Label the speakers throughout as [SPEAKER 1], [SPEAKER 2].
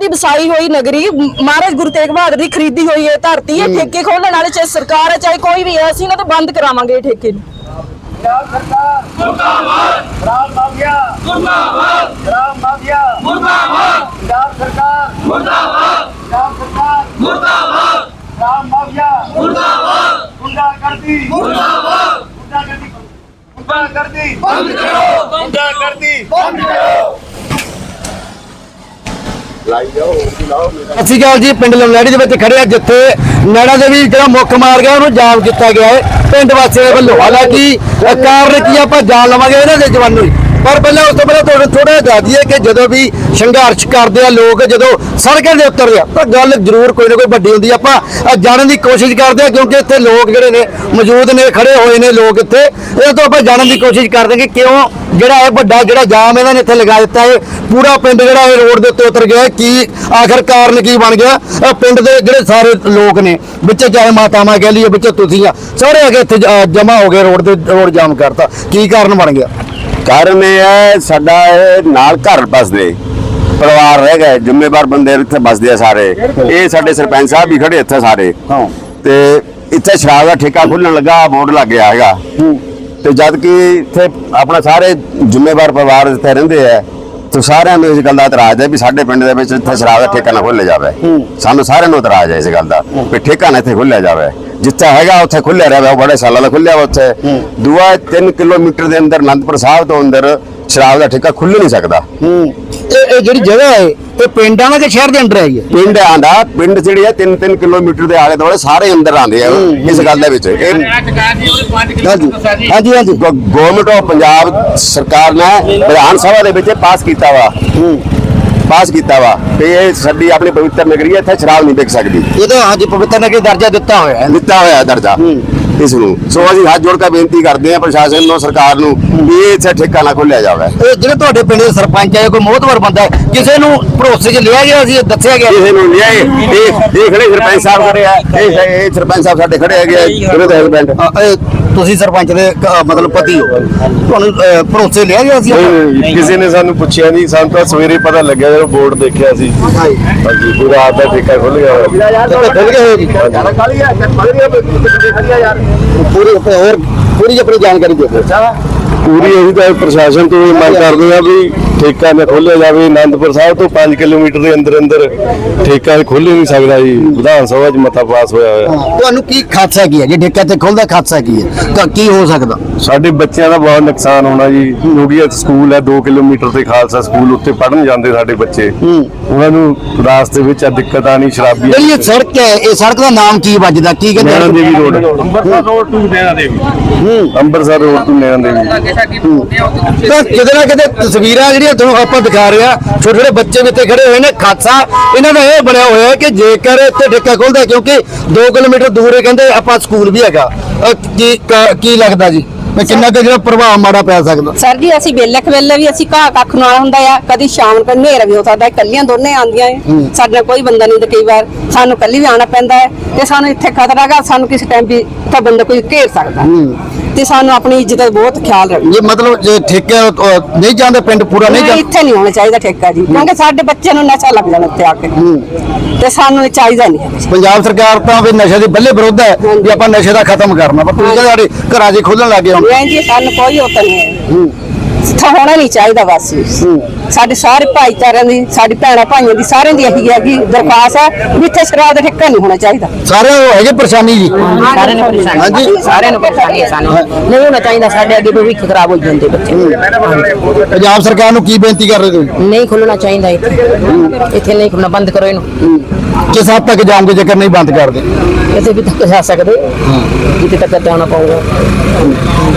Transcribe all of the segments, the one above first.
[SPEAKER 1] ਦੀ ਵਸਾਈ ਹੋਈ ਨਗਰੀ ਮਹਾਰਾਜ ਗੁਰੂ ਤੇਗ ਬਹਾਦਰ ਦੀ ਖਰੀਦੀ ਹੋਈ ਇਹ ਧਰਤੀ ਹੈ। ਠੇਕੇ ਖੋਲਣ ਵਾਲੇ ਚਾਹੇ ਸਰਕਾਰ ਹੈ ਚਾਹੇ ਕੋਈ ਵੀ ਹੈ ਅਸੀਂ ਇਹਨਾਂ ਤੋਂ ਬੰਦ ਕਰਾਵਾਂਗੇ ਇਹ ਠੇਕੇ ਨੂੰ।
[SPEAKER 2] ਪੰਜਾਬ ਸਰਕਾਰ ਮੁਰਦਾਬਾਦ ਰਾਮ ਮਾਫੀਆ ਮੁਰਦਾਬਾਦ ਰਾਮ ਮਾਫੀਆ ਮੁਰਦਾਬਾਦ ਪੰਜਾਬ ਸਰਕਾਰ ਮੁਰਦਾਬਾਦ ਪੰਜਾਬ ਸਰਕਾਰ ਮੁਰਦਾਬਾਦ ਰਾਮ ਮਾਫੀਆ ਮੁਰਦਾਬਾਦ ਗੁੰਡਾ ਕਰਦੀ ਮੁਰਦਾਬਾਦ ਗੁੰਡਾ ਕਰਦੀ ਗੁੰਡਾ ਕਰਦੀ ਬੰਦ ਕਰੋ ਗੁੰਡਾ ਕਰਦੀ ਬੰਦ ਕਰੋ।
[SPEAKER 3] ਸਤਿ ਸ਼੍ਰੀ ਅਕਾਲ ਜੀ, ਪਿੰਡ ਲਮਲੈੜੀ ਦੇ ਵਿੱਚ ਖੜੇ ਆ ਜਿੱਥੇ ਨੈਣਾ ਦੇ ਵੀ ਜਿਹੜਾ ਮੁੱਖ ਮਾਰਗ ਹੈ, ਉਹਨੂੰ ਜਾਮ ਕੀਤਾ ਗਿਆ ਹੈ। ਪਿੰਡ ਵਾਸੀਆਂ ਦੇ ਵੱਲੋਂ। ਹਾਲਾਂਕਿ ਕਾਰਨ ਕੀ ਆਪਾਂ ਜਾਣ ਲਵਾਂਗੇ ਇਹਨਾਂ ਦੇ ਜਵਾਨੋਂ? ਹੀ ਪਰ ਪਹਿਲਾਂ ਉਸ ਤੋਂ ਪਹਿਲਾਂ ਤੁਹਾਨੂੰ ਥੋੜਾ ਜਿਹਾ ਦੱਸ ਦਈਏ ਕਿ ਜਦੋਂ ਵੀ ਸੰਘਰਸ਼ ਕਰਦੇ ਆ ਲੋਕ, ਜਦੋਂ ਸੜਕਾਂ ਦੇ ਉਤਰਦੇ ਆ, ਤਾਂ ਗੱਲ ਜ਼ਰੂਰ ਕੋਈ ਨਾ ਕੋਈ ਵੱਡੀ ਹੁੰਦੀ ਆਪਾਂ ਜਾਣਨ ਦੀ ਕੋਸ਼ਿਸ਼ ਕਰਦੇ ਆ, ਕਿਉਂਕਿ ਇੱਥੇ ਲੋਕ ਜਿਹੜੇ ਨੇ, ਮੌਜੂਦ ਨੇ, ਖੜੇ ਹੋਏ ਨੇ ਲੋਕ ਇੱਥੇ। ਇਹ ਤੋਂ ਆਪਾਂ ਜਾਣਨ ਦੀ ਕੋਸ਼ਿਸ਼ ਕਰਦੇ ਕਿ ਕਿਉਂ ਜਿਹੜਾ ਇਹ ਵੱਡਾ ਜਿਹੜਾ ਜਾਮ ਇਹਨਾਂ ਨੇ ਇੱਥੇ ਲਗਾ ਦਿੱਤਾ ਹੈ। ਪੂਰਾ ਪਿੰਡ ਜਿਹੜਾ ਇਹ ਰੋਡ ਦੇ ਉੱਤੇ ਉਤਰ ਗਿਆ ਕੀ ਆਖਰ ਕਾਰਨ, ਕੀ ਬਣ ਗਿਆ? ਪਿੰਡ ਦੇ ਜਿਹੜੇ ਸਾਰੇ ਲੋਕ ਨੇ, ਵਿੱਚ ਚਾਹੇ ਮਾਤਾਵਾਂ ਕਹਿ ਲਈਏ, ਵਿੱਚ ਤੁਸੀਂ ਆ, ਸਾਰੇ ਆ ਕੇ ਇੱਥੇ ਜਮਾ ਹੋ ਗਏ ਰੋਡ ਦੇ ਰੋਡ ਜਾਮ ਕਰਤਾ। ਕੀ ਕਾਰਨ ਬਣ ਗਿਆ?
[SPEAKER 4] ਕਾਰਨ ਇਹ ਹੈ ਸਾਡਾ ਇਹ ਨਾਲ ਘਰ ਬਸਦੇ ਪਰਿਵਾਰ ਰਹਿ ਗਏ ਜ਼ਿੰਮੇਵਾਰ ਬੰਦੇ ਇੱਥੇ ਬਸਦੇ ਆ ਸਾਰੇ। ਇਹ ਸਾਡੇ ਸਰਪੰਚ ਸਾਹਿਬ ਵੀ ਖੜੇ ਇੱਥੇ ਸਾਰੇ। ਤੇ ਇੱਥੇ ਸ਼ਰਾਬ ਦਾ ਠੇਕਾ ਖੁੱਲਣ ਲੱਗਾ ਬੋਰਡ ਲੱਗ ਗਿਆ ਹੈਗਾ। ਤੇ ਜਦ ਕਿ ਇੱਥੇ ਆਪਣਾ ਸਾਰੇ ਜ਼ਿੰਮੇਵਾਰ ਪਰਿਵਾਰ ਇੱਥੇ ਰਹਿੰਦੇ ਆ ਤੇ ਸਾਰਿਆਂ ਨੂੰ ਇਸ ਗੱਲ ਦਾ ਇਤਰਾਜ਼ ਹੈ ਵੀ ਸਾਡੇ ਪਿੰਡ ਦੇ ਵਿੱਚ ਇੱਥੇ ਸ਼ਰਾਬ ਦਾ ਠੇਕਾ ਨਾ ਖੋਲ੍ਹਿਆ ਜਾਵੇ। ਸਾਨੂੰ ਸਾਰਿਆਂ ਨੂੰ ਇਤਰਾਜ਼ ਹੈ ਇਸ ਗੱਲ ਦਾ ਵੀ ਠੇਕਾ ਨਾ ਇੱਥੇ ਖੋਲ੍ਹਿਆ ਜਾਵੇ। ਜਿੱਥੇ ਹੈਗਾ ਉੱਥੇ ਖੁੱਲਿਆ ਰਹੇ ਬੜੇ ਸਾਲਾਂ ਦਾ ਖੁੱਲਿਆ ਉੱਥੇ। ਦੂਆ 3 ਕਿਲੋਮੀਟਰ ਦੇ ਅੰਦਰ ਅਨੰਦਪੁਰ ਸਾਹਿਬ ਤੋਂ ਅੰਦਰ ਸ਼ਰਾਬ ਦਾ ਠੇਕਾ ਖੁੱਲ ਨਹੀਂ ਸਕਦਾ।
[SPEAKER 3] ਇਹ ਇਹ ਜਿਹੜੀ ਜਗ੍ਹਾ ਹੈ ਇਹ ਪਿੰਡਾਂ ਦਾ ਕਿ ਸ਼ਹਿਰ ਦੇ ਅੰਦਰ ਹੈ? ਇਹ
[SPEAKER 4] ਪਿੰਡ ਆਂਦਾ ਪਿੰਡ ਜਿਹੜੀ ਹੈ 3-3 ਕਿਲੋਮੀਟਰ ਦੇ ਆਲੇ ਦੁਆਲੇ ਸਾਰੇ ਅੰਦਰ ਆਉਂਦੇ ਆ। ਇਸ ਗੱਲ ਦੇ ਵਿੱਚ ਇਹ
[SPEAKER 3] ਹਾਂਜੀ। ਹਾਂਜੀ ਹਾਂਜੀ।
[SPEAKER 4] ਗਵਰਨਮੈਂਟ ਆਫ ਪੰਜਾਬ ਸਰਕਾਰ ਨੇ ਵਿਧਾਨ ਸਭਾ ਦੇ ਵਿੱਚ ਪਾਸ ਕੀਤਾ ਵਾ। ਪਾਸ ਕੀਤਾ ਵਾ ਤੇ ਇਹ ਸਾਡੀ ਆਪਣੀ ਪਵਿੱਤਰ ਨਗਰੀ ਹੈ ਇੱਥੇ ਸ਼ਰਾਬ ਨਹੀਂ ਵਿਕ ਸਕਦੀ।
[SPEAKER 3] ਇਹ ਤਾਂ ਹਾਂਜੀ ਪਵਿੱਤਰ ਨਗਰੀ ਦਰਜਾ ਦਿੱਤਾ ਹੋਇਆ ਹੈ।
[SPEAKER 4] ਦਿੱਤਾ ਹੋਇਆ ਹੈ। ਦਰਜਾ ਇਸ ਨੂੰ। ਸੋ ਅਸੀਂ ਹੱਥ ਜੋੜ ਕੇ ਬੇਨਤੀ ਕਰਦੇ ਹਾਂ ਪ੍ਰਸ਼ਾਸਨ ਨੂੰ ਸਰਕਾਰ ਨੂੰ ਵੀ ਇਹ ਇੱਥੇ ਠੇਕਾ ਨਾ ਖੋਲਿਆ ਜਾਵੇ।
[SPEAKER 3] ਇਹ ਜਿਹੜੇ ਤੁਹਾਡੇ ਪਿੰਡ ਦੇ ਸਰਪੰਚ ਹੈ ਕੋਈ ਮੋਹਤਵਰ ਬੰਦਾ ਹੈ ਕਿਸੇ ਨੂੰ ਭਰੋਸੇ 'ਚ ਲਿਆ ਗਿਆ ਸੀ ਇਹ ਦੱਸਿਆ ਗਿਆ?
[SPEAKER 4] ਕਿਸੇ ਨੂੰ ਲਿਆਏ ਇਹ ਇਹ ਖੜੇ ਸਰਪੰਚ ਸਾਹਿਬ ਖੜੇ ਆ। ਇਹ ਇਹ ਸਰਪੰਚ ਸਾਹਿਬ ਸਾਡੇ ਖੜੇ ਹੈਗੇ ਆ। ਉਹਨਾਂ ਦੇ ਹਸਬੈਂਡ
[SPEAKER 3] ਤੁਸੀਂ ਸਰਪੰਚ ਦੇ ਮਤਲਬ ਪਤੀ ਹੋ। ਤੁਹਾਨੂੰ ਭਰੋਸੇ ਲਿਆ ਗਿਆ ਸੀ?
[SPEAKER 5] ਕਿਸੇ ਨੇ ਸਾਨੂੰ ਪੁੱਛਿਆ ਨਹੀਂ। ਸਾਨੂੰ ਤਾਂ ਸਵੇਰੇ ਪਤਾ ਲੱਗਿਆ ਜਦੋਂ ਬੋਰਡ ਦੇਖਿਆ ਸੀ। ਹਾਂਜੀ। ਪੂਰਾ ਆਪ ਦਾ ਠੇਕਾ ਖੁੱਲ ਗਿਆ ਹੋਇਆ
[SPEAKER 3] ਖੁੱਲ ਗਏ ਹੋਏ ਜੀ
[SPEAKER 4] ਹੈ ਖਾਲੀ ਹੈ ਖੜੀ ਯਾਰ।
[SPEAKER 3] ਪੂਰੀ ਹੋਰ ਪੂਰੀ ਆਪਣੀ ਜਾਣਕਾਰੀ ਦਿਓ।
[SPEAKER 5] ਪੂਰੀ ਅਸੀਂ ਤਾਂ ਪ੍ਰਸ਼ਾਸਨ ਤੋਂ ਇਹ ਮੰਗ ਕਰਦੇ ਆ ਵੀ ਠੇਕਾ ਨਾ ਖੋਲਿਆ ਜਾਵੇ ਆਨੰਦਪੁਰ ਸਾਹਿਬ ਤੋਂ 5 ਕਿਲੋਮੀਟਰ ਦੇ ਅੰਦਰ ਅੰਦਰ ਠੇਕਾ ਖੋਲ ਹੀ ਨਹੀਂ ਸਕਦਾ ਜੀ। ਵਿਧਾਨ ਸਭਾ 'ਚ ਮਤਾ ਪਾਸ ਹੋਇਆ ਹੋਇਆ।
[SPEAKER 3] ਤੁਹਾਨੂੰ ਕੀ ਖਾਦਸਾ ਕੀ ਹੈ? ਜੇ ਠੇਕਾ ਤੇ ਖੁੱਲਦਾ ਖਾਦਸਾ ਕੀ ਹੈ? ਤਾਂ ਕੀ ਹੋ ਸਕਦਾ?
[SPEAKER 5] ਸਾਡੇ ਬੱਚਿਆਂ ਦਾ ਬਹੁਤ ਨੁਕਸਾਨ ਹੋਣਾ ਜੀ। ਇਹ ਸਕੂਲ ਹੈ 2 ਕਿਲੋਮੀਟਰ ਤੇ ਖਾਲਸਾ ਸਕੂਲ ਉੱਤੇ ਪੜਨ ਜਾਂਦੇ ਸਾਡੇ ਬੱਚੇ। ਉਹਨਾਂ ਨੂੰ ਰਾਸਤੇ ਵਿੱਚ ਆ ਦਿੱਕਤ ਆਣੀ ਸ਼ਰਾਬੀ
[SPEAKER 3] ਜਿਹੜੀ ਇਹ ਸੜਕ ਹੈ ਇਹ ਸੜਕ ਦਾ ਨਾਮ ਕੀ ਵੱਜਦਾ? ਕੀ
[SPEAKER 5] ਨੈਣਾ
[SPEAKER 3] ਕਹਿੰਦੇ
[SPEAKER 5] Devi road. Amritsar road to Naina Devi. Amritsar road to Naina Devi.
[SPEAKER 3] ਤਾਂ ਕਿਤੇ ਨਾ ਕਿਤੇ ਤਸਵੀਰਾਂ ਜਿਹੜੀਆਂ ਤੁਹਾਨੂੰ ਆਪਾਂ ਦਿਖਾ ਰਹੇ ਆ ਛੋਟੇ ਛੋਟੇ ਬੱਚੇ ਵੀ ਇੱਥੇ ਖੜੇ ਹੋਏ ਨੇ ਖਾਦਸਾ ਇਹਨਾਂ ਦਾ ਇਹ ਬਣਿਆ ਹੋਇਆ ਹੈ ਕਿ ਜੇਕਰ ਇੱਥੇ ਠੇਕਾ ਖੁੱਲਦਾ ਕਿਉਂਕਿ 2 ਕਿਲੋਮੀਟਰ ਦੂਰ ਇਹ ਕਹਿੰਦੇ ਆਪਾਂ ਸਕੂਲ ਵੀ ਹੈਗਾ। ਅਹ ਕੀ ਕ- ਕੀ ਲੱਗਦਾ ਜੀ? ਵੀ ਕਿੰਨਾ ਕੁ ਜਿਹੜਾ ਪ੍ਰਭਾਵ ਮਾੜਾ ਪੈ ਸਕਦਾ?
[SPEAKER 6] ਸਰ ਜੀ ਅਸੀਂ ਵੇਲੇ ਵੇਲੇ ਵੀ ਅਸੀਂ ਘਾਹ ਕੱਖ ਨਾਲ ਹੁੰਦਾ ਆ ਕਦੀ ਸ਼ਾਮ ਨੂੰ ਹਨੇਰਾ ਵੀ ਹੋ ਸਕਦਾ ਹੈ, ਇਕੱਲੀਆਂ ਦੋਨੇ ਆਉਂਦੀਆਂ ਸਾਡੇ ਨਾਲ ਕੋਈ ਬੰਦਾ ਨਹੀਂ ਤੇ ਕਈ ਵਾਰ ਸਾਨੂੰ ਇਕੱਲੀ ਵੀ ਆਉਣਾ ਪੈਂਦਾ ਹੈ ਤੇ ਸਾਨੂੰ ਇੱਥੇ ਖਤਰਾ ਹੈਗਾ ਸਾਨੂੰ ਕਿਸੇ ਟਾਈਮ ਵੀ ਤਾਂ ਬੰਦਾ ਕੋਈ ਘੇਰ ਸਕਦਾ। ਤੇ ਸਾਨੂੰ ਆਪਣੀ ਇੱਜ਼ਤ ਦਾ ਬਹੁਤ ਖਿਆਲ ਰੱਖਣਾ
[SPEAKER 3] ਇਹ ਮਤਲਬ ਜੇ ਠੇਕੇ ਅਹ, ਨਹੀਂ ਜਾਂਦੇ ਪਿੰਡ ਪੂਰਾ ਨਹੀਂ
[SPEAKER 6] ਨਹੀਂ,
[SPEAKER 3] ਜਾਂਦਾ
[SPEAKER 6] ਇੱਥੇ ਨਹੀਂ ਹੋਣਾ ਚਾਹੀਦਾ ਠੇਕਾ ਜੀ। ਕਿਉਂਕਿ ਸਾਡੇ ਬੱਚੇ ਨੂੰ ਨਸ਼ਾ ਲੱਗ ਜਾਣਾ ਇੱਥੇ ਆ ਕੇ। ਤੇ ਸਾਨੂੰ ਇਹ ਚਾਹੀਦਾ ਨਹੀਂ।
[SPEAKER 3] ਪੰਜਾਬ ਸਰਕਾਰ ਤਾਂ ਵੀ ਨਸ਼ੇ ਦੇ ਬੱਲੇ ਵਿਰੋਧ ਹੈ ਵੀ ਆਪਾਂ ਨਸ਼ੇ ਦਾ ਖਤਮ ਕਰਨਾ। ਪਰ ਤੁਸੀਂ ਸਾਡੇ ਘਰਾਂ 'ਚ ਖੁੱਲਣ ਲੱਗੇ ਹੁਣ।
[SPEAKER 6] ਨਹੀਂ ਜੀ ਸਾਨੂੰ ਕੋਈ ਹੋਤਾ ਨਹੀਂ ਹੈ। ਇੱਥੇ ਹੋਣਾ ਨਹੀਂ ਚਾਹੀਦਾ ਬਸ। ਸਾਡੇ ਸਾਰੇ ਭਾਈਚਾਰਿਆਂ ਦੀ ਸਾਡੀ ਭੈਣਾਂ ਭਾਈਆਂ ਦੀ ਸਾਰਿਆਂ ਦੀ ਇਹੀ ਹੈਗੀ ਦਰਖਾਸਤ ਹੈ ਵੀ ਇੱਥੇ ਸ਼ਰਾਬ ਦਾ ਠੇਕਾ ਨਹੀਂ ਹੋਣਾ ਚਾਹੀਦਾ।
[SPEAKER 3] ਸਾਰੇ ਉਹ ਹੈਗੇ ਪਰੇਸ਼ਾਨੀ ਜੀ?
[SPEAKER 7] ਸਾਰਿਆਂ ਨੂੰ ਪਰੇਸ਼ਾਨੀ।
[SPEAKER 3] ਹਾਂਜੀ।
[SPEAKER 7] ਸਾਰਿਆਂ ਨੂੰ ਪਰੇਸ਼ਾਨੀ ਹੈ ਸਾਨੂੰ। ਨਹੀਂ ਹੋਣਾ ਚਾਹੀਦਾ ਸਾਡੇ ਅੱਗੇ ਭਵਿੱਖ ਖਰਾਬ ਹੋ ਜਾਂਦੇ ਬੱਚੇ।
[SPEAKER 3] ਪੰਜਾਬ ਸਰਕਾਰ ਨੂੰ ਕੀ ਬੇਨਤੀ ਕਰ ਰਹੇ ਤੁਸੀਂ?
[SPEAKER 7] ਨਹੀਂ ਖੁੱਲਣਾ ਚਾਹੀਦਾ ਇੱਥੇ। ਇੱਥੇ ਨਹੀਂ ਖੁੱਲਣਾ ਬੰਦ ਕਰੋ ਇਹਨੂੰ।
[SPEAKER 3] ਕਿਸ ਹੱਦ ਤੱਕ ਜਾਓਗੇ ਜੇਕਰ ਨਹੀਂ ਬੰਦ ਕਰਦੇ?
[SPEAKER 7] ਇੱਥੇ ਵੀ ਤੱਕ ਜਾ ਸਕਦੇ। ਜਿੱਥੇ ਤੱਕ ਜਾਣਾ ਪਊਗਾ।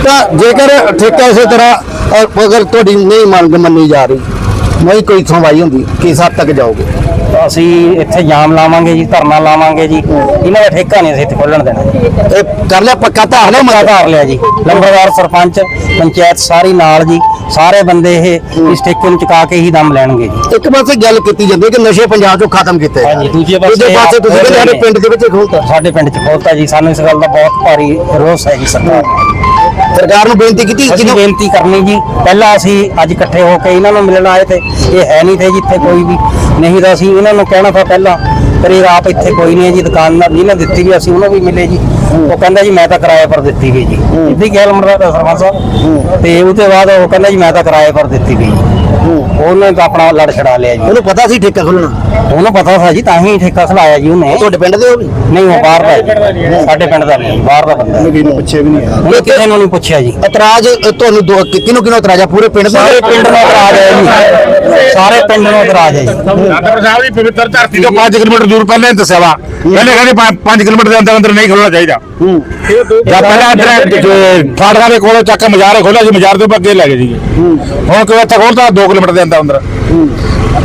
[SPEAKER 3] ਤਾਂ ਜੇਕਰ ਠੇਕਾ ਇਸੇ ਤਰ੍ਹਾਂ ਅ, ਅਗਰ ਤੁਹਾਡੀ ਨਹੀਂ ਮੰਗ ਮੰਨੀ ਜਾ ਰਹੀ ਨਹੀਂ ਕੋਈ ਸੁਣਵਾਈ ਹੁੰਦੀ ਕਿਸ ਹੱਦ ਤੱਕ ਜਾਓਗੇ?
[SPEAKER 8] ਅਸੀਂ ਇੱਥੇ ਜਾਮ ਲਾਵਾਂਗੇ ਜੀ ਧਰਨਾ ਲਾਵਾਂਗੇ ਜੀ। ਇਹਨਾਂ ਦਾ ਠੇਕਾ ਨਹੀਂ ਅਸੀਂ ਇੱਥੇ ਖੋਲਣ ਦੇਣਾ।
[SPEAKER 3] ਇਹ ਕਰ ਲਿਆ ਪੱਕਾ ਤਾਂ ਹਲੇ
[SPEAKER 8] ਮਤਾ ਧਾਰ ਲਿਆ ਜੀ। ਲੰਬਰਦਾਰ ਸਰਪੰਚ ਪੰਚਾਇਤ ਸਾਰੀ ਨਾਲ ਜੀ। ਸਾਰੇ ਬੰਦੇ ਇਹ ਇਸ ਠੇਕੇ ਨੂੰ ਚੁਕਾ ਕੇ ਹੀ ਦਮ ਲੈਣਗੇ ਜੀ।
[SPEAKER 3] ਇੱਕ ਪਾਸੇ ਗੱਲ ਕੀਤੀ ਜਾਂਦੀ ਹੈ ਕਿ ਨਸ਼ੇ ਪੰਜਾਬ ਚੋਂ ਖਤਮ ਕੀਤੇ
[SPEAKER 8] ਹਾਂਜੀ, ਦੂਜੇ ਪਾਸੇ
[SPEAKER 3] ਦੂਜੇ ਪਾਸੇ ਤੁਸੀਂ ਕਹਿੰਦੇ ਸਾਡੇ ਪਿੰਡ ਦੇ ਵਿੱਚ ਖੋਲਤਾ?
[SPEAKER 8] ਸਾਡੇ ਪਿੰਡ 'ਚ ਖੋਲਤਾ ਜੀ। ਸਾਨੂੰ ਇਸ ਗੱਲ ਦਾ ਬਹੁਤ ਭਾਰੀ ਰੋਸ ਹੈ ਜੀ ਸਰਕਾਰ।
[SPEAKER 3] ਸਰਕਾਰ ਨੂੰ ਬੇਨਤੀ ਕੀਤੀ
[SPEAKER 8] ਅਸੀਂ
[SPEAKER 3] ਕਿਹਨੂੰ?
[SPEAKER 8] ਬੇਨਤੀ ਕਰਨੀ ਜੀ। ਪਹਿਲਾਂ ਅਸੀਂ ਅੱਜ ਇਕੱਠੇ ਹੋ ਕੇ ਇਹਨਾਂ ਨੂੰ ਮਿਲਣ ਆਏ ਤੇ ਇਹ ਹੈ ਨਹੀਂ ਥੇ ਜਿੱਥੇ ਕੋਈ ਵੀ ਨਹੀਂ ਤਾਂ ਅਸੀਂ ਇਹਨਾਂ ਨੂੰ ਕਹਿਣਾ ਤਾਂ ਪਹਿਲਾਂ ਪਰ ਇਹ ਆਪ ਇੱਥੇ ਕੋਈ ਨਹੀਂ ਹੈ ਜੀ ਦੁਕਾਨਦਾਰ ਜਿਹਨੇ ਦਿੱਤੀ ਵੀ ਅਸੀਂ ਉਹਨੂੰ ਵੀ ਮਿਲੇ ਜੀ। ਉਹ ਕਹਿੰਦਾ ਜੀ ਮੈਂ ਤਾਂ ਕਿਰਾਏ ਪਰ ਦਿੱਤੀ ਗਈ ਜੀ। ਇੱਦੀ ਗੱਲ ਮੰਨਦਾ ਤਾਂ ਸਰਪੰਚ ਸਾਹਿਬ। ਤੇ ਉਹ ਤੋਂ ਬਾਅਦ ਉਹ ਕਹਿੰਦਾ ਜੀ ਮੈਂ ਤਾਂ ਕਿਰਾਏ ਪਰ ਦਿੱਤੀ ਗਈ ਉਹਨੇ ਤਾਂ ਆਪਣਾ ਲੜ ਛੜਾ ਲਿਆ ਜੀ।
[SPEAKER 3] ਉਹਨੂੰ ਪਤਾ ਸੀ ਠੇਕਾ ਖੋਲਣਾ?
[SPEAKER 8] ਉਹਨੂੰ ਪਤਾ ਸੀ ਜੀ ਤਾਂ ਹੀ ਠੇਕਾ ਖਲਾਇਆ ਜੀ ਉਹਨੇ।
[SPEAKER 3] ਤੁਹਾਡੇ ਪਿੰਡ ਦੇ ਹੋ ਵੀ?
[SPEAKER 8] ਨਹੀਂ ਉਹ ਬਾਹਰ ਦਾ ਜੀ। ਸਾਡੇ ਪਿੰਡ ਦਾ ਨਹੀਂ। ਬਾਹਰ ਦਾ ਬੰਦਾ। ਹੈ।
[SPEAKER 3] ਪੁੱਛੇ ਵੀ ਨਹੀਂ
[SPEAKER 8] ਉਹਨੇ ਕਿਸੇ ਨੂੰ ਨਹੀਂ ਪੁੱਛਿਆ ਜੀ।
[SPEAKER 3] ਇਤਰਾਜ਼ ਅ, ਤੁਹਾਨੂੰ ਦੋ ਕਿਹਨੂੰ ਕਿਹਨੂੰ ਇਤਰਾਜ਼ ਆ? ਪੂਰੇ ਪਿੰਡ ਦੇ?
[SPEAKER 8] ਸਾਰੇ ਪਿੰਡ ਨੂੰ ਇਤਰਾਜ਼ ਹੈ ਜੀ। ਸਾਰੇ ਪਿੰਡ ਨੂੰ ਇਤਰਾਜ਼ ਹੈ ਜੀ।
[SPEAKER 9] ਡਾਕਟਰ ਸਾਹਿਬ ਦੀ ਪਵਿੱਤਰ ਧਰਤੀ ਤੋਂ 5 ਕਿਲੋਮੀਟਰ ਦੂਰ ਪਹਿਲਾਂ ਹੀ ਦੱਸਿਆ ਵਾ। ਪਹਿਲੇ ਕਹਿੰਦੇ 5 ਕਿਲੋਮੀਟਰ ਦੇ ਅੰਦਰ ਅੰਦਰ ਨਹੀਂ ਖੋਲਣਾ ਚਾਹੀਦਾ। ਜਾਂ ਪਹਿਲਾਂ ਇੱਧਰ ਫਾੜਕਾ ਦੇ ਕੋਲੋਂ ਚੱਕ ਮਜ਼ਾਰ ਖੋਲਿਆ ਸੀ ਮਜ਼ਾਰ ਤੋਂ ਅੱਗੇ ਲੈ ਗਏ ਸੀਗੇ। ਹੁਣ ਕਿਉਂ ਇੱਥੇ ਖੋਲਦਾ 2 ਕਿਲੋਮੀਟਰ ਦੇ ਅੰਦਰ ਅੰਦਰ।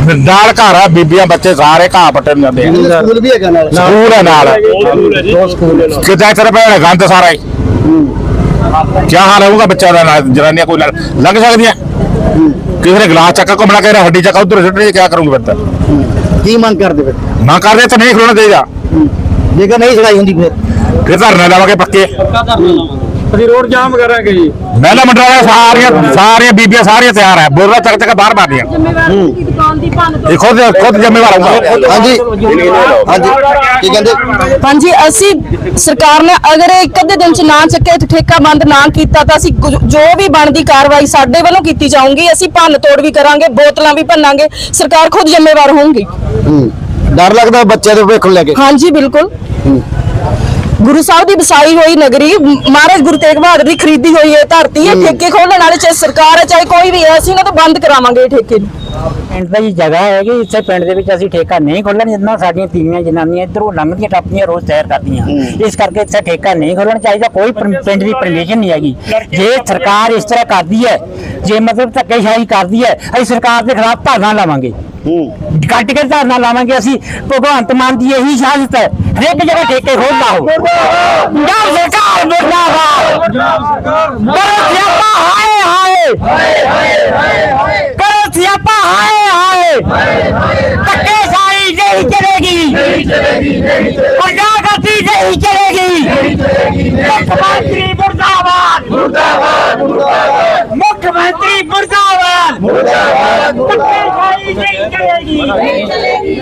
[SPEAKER 9] ਫਿਰ ਨਾਲ ਘਰ ਆ ਬੀਬੀਆਂ ਬੱਚੇ ਸਾਰੇ ਘਾਹ ਪੱਟਣ ਜਾਂਦੇ ਆ।
[SPEAKER 3] ਸਕੂਲ ਵੀ ਹੈਗਾ ਨਾਲ?
[SPEAKER 9] ਸਕੂਲ ਹੈ ਨਾਲ। ਕਿਤੇ ਤੇਰੇ ਪੈਣ ਗੰਦ ਸਾਰਾ ਹੀ। ਕੀ ਹਾਲ ਹੋਊਗਾ ਬੱਚਾ ਦਾ ਜਨਾਨੀਆਂ ਕੋਈ ਲੰਘ ਸਕਦੀਆਂ? ਕਿਸੇ ਨੇ ਗਲਾਸ ਚੱਕਾ ਘੁੰਮਣਾ ਕਹਿ ਰਿਹਾ ਹੱਡੀ ਚੱਕਾ ਉਧਰ ਸਿੱਟਣੀ ਕੀ ਕਰੂੰਗੇ ਫਿਰ ਤਾਂ?
[SPEAKER 3] ਕੀ ਮੰਗ ਕਰਦੇ ਫਿਰ?
[SPEAKER 9] ਨਾ ਕਰਦੇ ਤਾਂ ਨਹੀਂ ਖਲੋਣਾ ਚਾਹੀਦਾ।
[SPEAKER 3] ਜੇਕਰ ਨਹੀਂ ਸੁਣਾਈ ਹੁੰਦੀ ਫਿਰ?
[SPEAKER 9] ਫਿਰ ਧਰਨੇ ਲਾਵਾਂਗੇ ਪੱਕੇ।
[SPEAKER 5] ਅਸੀਂ ਰੋਡ ਜਾਮ ਕਰਾਂਗੇ ਜੀ।
[SPEAKER 9] ਮਹਿਲਾ ਮੰਡਲਾਂ ਸਾਰੀਆਂ ਸਾਰੀਆਂ ਬੀਬੀਆਂ ਸਾਰੀਆਂ ਤਿਆਰ ਹੈ। ਬੋਲਦਾ ਚੱਕ ਚੱਕ ਬਾਹਰ ਮਾਰਦੀਆਂ ਇਹ ਖੁਦ ਖੁਦ ਜ਼ਿੰਮੇਵਾਰ ਹੋਊਗਾ।
[SPEAKER 3] ਹਾਂਜੀ। ਹਾਂਜੀ। ਕੀ ਕਹਿੰਦੇ?
[SPEAKER 1] ਹਾਂਜੀ ਅਸੀਂ ਸਰਕਾਰ ਨੇ ਅਗਰ ਇੱਕ ਅੱਧੇ ਦਿਨ ਚ ਨਾ ਚੱਕੇ ਤੇ ਠੇਕਾ ਬੰਦ ਨਾ ਕੀਤਾ ਤਾਂ ਅਸੀਂ ਜੋ ਵੀ ਬਣਦੀ ਕਾਰਵਾਈ ਸਾਡੇ ਵੱਲੋਂ ਕੀਤੀ ਜਾਊਗੀ। ਅਸੀਂ ਭੰਨ ਤੋੜ ਵੀ ਕਰਾਂਗੇ ਬੋਤਲਾਂ ਵੀ ਭੰਨਾਂਗੇ। ਸਰਕਾਰ ਖੁਦ ਜ਼ਿੰਮੇਵਾਰ ਹੋਊਗੀ।
[SPEAKER 3] ਹੂੰ। ਡਰ ਲੱਗਦਾ ਬੱਚੇ ਦੇ ਭਵਿੱਖ ਨੂੰ ਲੈ ਕੇ?
[SPEAKER 1] ਹਾਂਜੀ ਬਿਲਕੁਲ। ਗੁਰੂ ਸਾਹਿਬ ਦੀ ਵਸਾਈ ਹੋਈ ਨਗਰੀ ਮਹਾਰਾਜ ਗੁਰੂ ਤੇਗ ਬਹਾਦਰ ਦੀ ਖਰੀਦੀ ਹੋਈ ਇਹ ਧਰਤੀ ਹੈ ਠੇਕੇ ਖੋਲਣ ਵਾਲੇ ਚਾਹੇ ਸਰਕਾਰ ਹੈ ਚਾਹੇ ਕੋਈ ਵੀ ਹੈ ਅਸੀਂ ਉਹਨਾਂ ਤੋਂ ਬੰਦ ਕਰਾਵਾਂਗੇ ਇਹ ਠੇਕੇ ਨੂੰ।
[SPEAKER 8] ਪਿੰਡ ਦੀ ਜਗ੍ਹਾ ਹੈਗੀ ਇੱਥੇ ਪਿੰਡ ਦੇ ਵਿੱਚ ਅਸੀਂ ਠੇਕਾ ਨਹੀਂ ਖੋਲਣ ਜਿੰਨਾ ਸਾਡੀਆਂ ਤੀਵੀਆਂ ਜਨਾਨੀਆਂ ਇਧਰੋਂ ਲੰਘਦੀਆਂ ਟੱਪਦੀਆਂ ਰੋਜ਼ ਸੈਰ ਕਰਦੀਆਂ। ਇਸ ਕਰਕੇ ਇੱਥੇ ਠੇਕਾ ਨਹੀਂ ਖੋਲਣ ਚਾਹੀਦਾ ਕੋਈ ਪਰ- ਪਿੰਡ ਦੀ ਪਰਮਿਸ਼ਨ ਨਹੀਂ ਹੈਗੀ। ਜੇ ਸਰਕਾਰ ਇਸ ਤਰ੍ਹਾਂ ਕਰਦੀ ਹੈ ਜੇ ਮਤਲਬ ਧੱਕੇਸ਼ਾਹੀ ਕਰਦੀ ਹੈ ਅਸੀਂ ਸਰਕਾਰ ਦੇ ਖਿਲਾਫ ਧਰਨਾ ਲਾਵਾਂਗੇ। ਕੱਟ ਕੇ ਧਰਨਾ ਲਾਵਾਂਗੇ ਅਸੀਂ ਭਗਵੰਤ ਮਾਨ ਦੀ ਇਹੀ ਸ਼ਹਾਦਤ ਹੈ ਹਰੇਕ ਜਗ੍ਹਾ ਠੇਕੇ ਖੋਲਦਾ ਹੋ ਪੰਜਾਬ ਸਰਕਾਰ ਮੁਰਦਾਬਾਦ ਕਰੋ ਸਿਆਪਾ ਹਾਏ ਹਾਏ ਕਰੋ ਸਿਆਪਾ ਹਾਏ ਹਾਏ ਧੱਕੇ ਸਾਈ ਨਹੀਂ ਚਲੇਗੀ ਨਹੀਂ ਚਲੇਗੀ ਨਹੀਂ ਚਲੇਗੀ ਨਹੀਂ ਚਲੇਗੀ ਮੁੱਖ ਮੰਤਰੀ ਮੁਰਦਾਬਾਦ ਮੁਰਦਾਬਾਦ ਮੁਰਦਾਬਾਦ ਮੁੱਖ ਮੰਤਰੀ ਮੁਰਦਾਬਾਦ ਮੁਰਦਾਬਾਦ ਧੱਕੇ ਸਾਈ ਨਹੀਂ ਚਲੇਗੀ। ਨਹੀਂ ਚਲੇਗੀ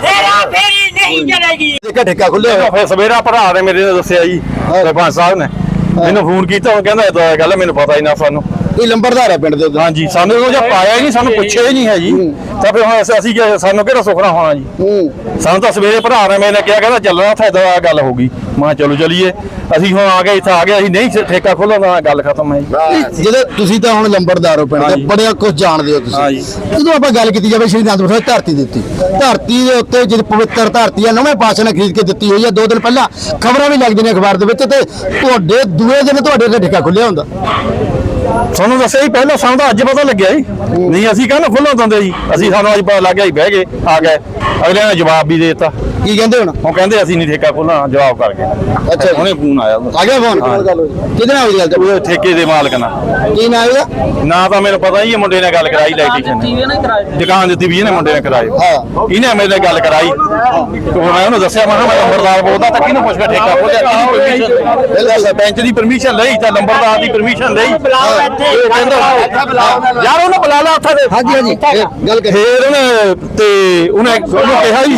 [SPEAKER 8] ਤੇਰਾ ਫੇਰੀ ਨਹੀਂ ਚਲੇਗੀ।
[SPEAKER 3] ਜੇਕਰ ਠੇਕਾ ਖੁੱਲਿਆ ਹੋਇਆ
[SPEAKER 5] ਫਿਰ ਸਵੇਰਾ ਭਰਾ ਨੇ ਮੇਰੇ ਨੇ ਦੱਸਿਆ ਜੀ ਸਰਪੰਚ ਸਾਹਿਬ ਨੇ। ਮੈਨੂੰ ਫੋਨ ਕੀਤਾ ਉਹ ਕਹਿੰਦਾ ਇਦਾਂ ਗੱਲ ਹੈ, ਮੈਨੂੰ ਪਤਾ ਹੀ ਨਾ ਸਾਨੂੰ।
[SPEAKER 3] ਇਹ ਲੰਬਰਦਾਰ ਹੈ ਪਿੰਡ ਦੇ ਉੱਤੇ।
[SPEAKER 5] ਹਾਂਜੀ ਸਾਨੂੰ ਉਹ ਜਾਂ ਪਾਇਆ ਹੀ ਨਹੀਂ ਸਾਨੂੰ ਪੁੱਛਿਆ ਹੀ ਨਹੀਂ ਹੈ ਜੀ। ਤਾਂ ਫਿਰ ਹੁਣ ਅਸੀਂ- ਅਸੀਂ ਕੀ- ਸਾਨੂੰ ਕਿਹੜਾ ਸੁਖਣਾ ਹੋਣਾ ਜੀ?
[SPEAKER 3] ਹੂੰ।
[SPEAKER 5] ਸਾਨੂੰ ਤਾਂ ਸਵੇਰੇ ਭਰਾ ਨੇ ਮੈਨੇ ਕਿਹਾ ਕਹਿੰਦਾ ਚੱਲਣਾ ਉੱਥੇ ਦਾ ਗੱਲ ਹੋ ਗਈ। ਮੈਂ ਕਿਹਾ ਚਲੋ ਚਲੀਏ। ਅਸੀਂ ਹੁਣ ਆ ਗਏ ਇੱਥੇ ਆ ਗਏ ਅਸੀਂ ਨਹੀਂ ਠੇਕਾ ਖੋਲ੍ਹਣਾ ਗੱਲ ਖਤਮ ਹੈ ਜੀ।
[SPEAKER 3] ਜਦੋਂ ਤੁਸੀਂ ਤਾਂ ਹੁਣ ਲੰਬਰਦਾਰ ਹੋ ਪਿੰਡ ਦੇ
[SPEAKER 5] ਹਾਂਜੀ।
[SPEAKER 3] ਬੜਿਆ ਕੁਝ ਜਾਣਦੇ ਹੋ
[SPEAKER 5] ਹਾਂਜੀ।
[SPEAKER 3] ਤੁਸੀਂ ਜਦੋਂ ਆਪਾਂ ਗੱਲ ਕੀਤੀ ਜਾਵੇ ਸ਼੍ਰੀ ਅਨੰਦਪੁਰ ਸਾਹਿਬ ਧਰਤੀ ਦਿੱਤੀ ਧਰਤੀ ਦੇ ਉੱਤੇ ਜਿਹੜੀ ਪਵਿੱਤਰ ਧਰਤੀ ਆ ਨਵੇਂ ਪਾਤਸ਼ਾਹ ਨੇ ਖਰੀਦ ਕੇ ਦਿੱਤੀ ਹੋਈ ਆ ਦੋ ਦਿਨ ਪਹਿਲਾਂ ਖਬਰਾਂ ਵੀ ਲੱਗਦੀਆਂ ਨੇ ਅਖਬਾਰ ਦੇ ਵਿੱਚ ਤੇ ਤੁਹਾਡੇ ਦੂਏ ਦਿਨ ਤੁਹਾਡੇ ਤੇ ਠੇਕਾ ਖੁੱਲਿਆ ਹੁੰਦਾ।
[SPEAKER 5] ਤੁਹਾਨੂੰ ਦੱਸਿਆ ਜੀ, ਪਹਿਲਾਂ ਸਾਨੂੰ ਤਾਂ ਅੱਜ ਪਤਾ ਲੱਗਿਆ ਜੀ। ਨਹੀਂ, ਅਸੀਂ ਕਹਿੰਦਾ ਖੁੱਲ੍ਹਾ ਦਿੰਦੇ ਜੀ। ਅਸੀਂ ਸਾਨੂੰ ਅੱਜ ਪਤਾ ਲੱਗਿਆ ਗਿਆ ਬਹਿ ਗਏ, ਆ ਗਏ। ਅਗਲਿਆਂ ਨੇ ਜਵਾਬ ਵੀ ਦੇ ਦਿੱਤਾ।
[SPEAKER 3] ਕੀ ਕਹਿੰਦੇ ਹੁਣ?
[SPEAKER 5] ਉਹ ਕਹਿੰਦੇ ਅਸੀਂ ਨਹੀਂ ਠੇਕਾ ਖੋਲ੍ਹਣਾ ਜਵਾਬ ਕਰਕੇ।
[SPEAKER 3] ਅੱਛਾ ਜੀ।
[SPEAKER 5] ਉਹਨੇ ਫੋਨ ਆਇਆ। ਉਹਦਾ।
[SPEAKER 3] ਆ ਗਿਆ ਫੋਨ? ਕਿਹਦੇ ਨਾਲ ਹੋਈ ਗੱਲ?
[SPEAKER 5] ਉਹ ਠੇਕੇ ਦੇ ਮਾਲਕ ਨਾਲ।
[SPEAKER 3] ਕੀ ਨਾਮ ਇਹਦਾ?
[SPEAKER 5] ਨਾ ਤਾਂ ਮੈਨੂੰ ਪਤਾ ਹੀ ਇਹ ਮੁੰਡੇ ਨੇ ਗੱਲ ਕਰਾਈ ਇਲੈਕਟ੍ਰੀਸ਼ੀਅਨ ਨੇ ਦੁਕਾਨ ਦਿੱਤੀ ਵੀ ਇਹਨੇ ਮੁੰਡੇ ਨੇ ਕਰਾਈ।
[SPEAKER 3] ਹਾਂ।
[SPEAKER 5] ਇਹਨੇ ਮੇਰੇ ਨਾਲ ਗੱਲ ਕਰਾਈ। ਤੇ ਮੈਂ ਉਹਨੂੰ ਦੱਸਿਆ ਮੈਂ ਕਿਹਾ ਮੈਂ ਨੰਬਰਦਾਰ ਬੋਲਦਾ ਤਾਂ ਕਿਹਨੂੰ ਪੁੱਛ ਕੇ ਠੇਕਾ ਖੋਲਿਆ ਕਿਹਦੀ ਪਰਮਿਸ਼ਨ ਸਰਪੰਚ ਦੀ ਪਰਮਿਸ਼ਨ ਲਈ ਤਾਂ ਨੰਬਰਦਾਰ ਦੀ ਪਰਮਿਸ਼ਨ ਲਈ ਇਹ ਕਹਿੰਦਾ ਯਾਰ ਉਹਨੂੰ ਬੁਲਾ ਲਾ ਉੱਥੇ ਦੇ
[SPEAKER 3] ਹਾਂਜੀ ਹਾਂਜੀ। ਇਹ ਗੱਲ ਕਰ।
[SPEAKER 5] ਫੇਰ ਉਹਨੇ ਤੇ ਉਹਨੇ ਉਹਨੂੰ ਕਿਹਾ ਜੀ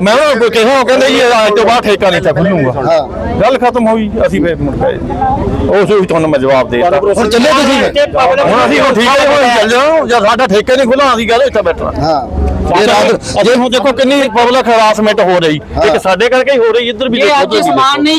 [SPEAKER 5] ਮੈਂ ਉਹਨੂੰ ਕਿਹਾ ਉਹ ਕਹਿੰਦਾ ਜੀ ਅੱਜ ਤੋਂ ਬਾਅਦ ਠੇਕਾ ਨਹੀਂ ਤਾਂ ਖੁੱਲੂਗਾ।
[SPEAKER 3] ਹਾਂ।
[SPEAKER 5] ਗੱਲ ਖਤਮ ਹੋਈ ਅਸੀਂ ਫੇਰ ਮੁੜ ਗਏ ਉਸ ਵੀ ਤੁਹਾਨੂੰ ਮੈਂ ਜਵਾਬ ਦੇ ਦਿੱਤਾ।
[SPEAKER 3] ਹੁਣ ਚੱਲੇ ਤੁਸੀਂ?
[SPEAKER 5] ਹੁਣ ਅਸੀਂ ਹੁਣ ਠੀਕ ਹੈ ਹੁਣ ਚੱਲ ਜਾਓ। ਜਦ ਸਾਡਾ ਠੇਕੇ ਨਹੀਂ ਖੁੱਲ੍ਹਾ ਅਸੀਂ ਗੱਲ ਇੱਥੇ ਬੈਠਣਾ।
[SPEAKER 3] ਹਾਂ।
[SPEAKER 5] ਇਹ ਰਾਤ ਜੇ ਹੁਣ ਦੇਖੋ ਕਿੰਨੀ ਪਬਲਿਕ ਹਰਾਸਮੈਂਟ ਹੋ ਰਹੀ। ਇੱਕ ਸਾਡੇ ਕਰਕੇ ਹੀ ਹੋ ਰਹੀ ਇੱਧਰ ਵੀ ਦੇਖੋ ਤੁਸੀਂ ਵੀ ਦੇਖੋ।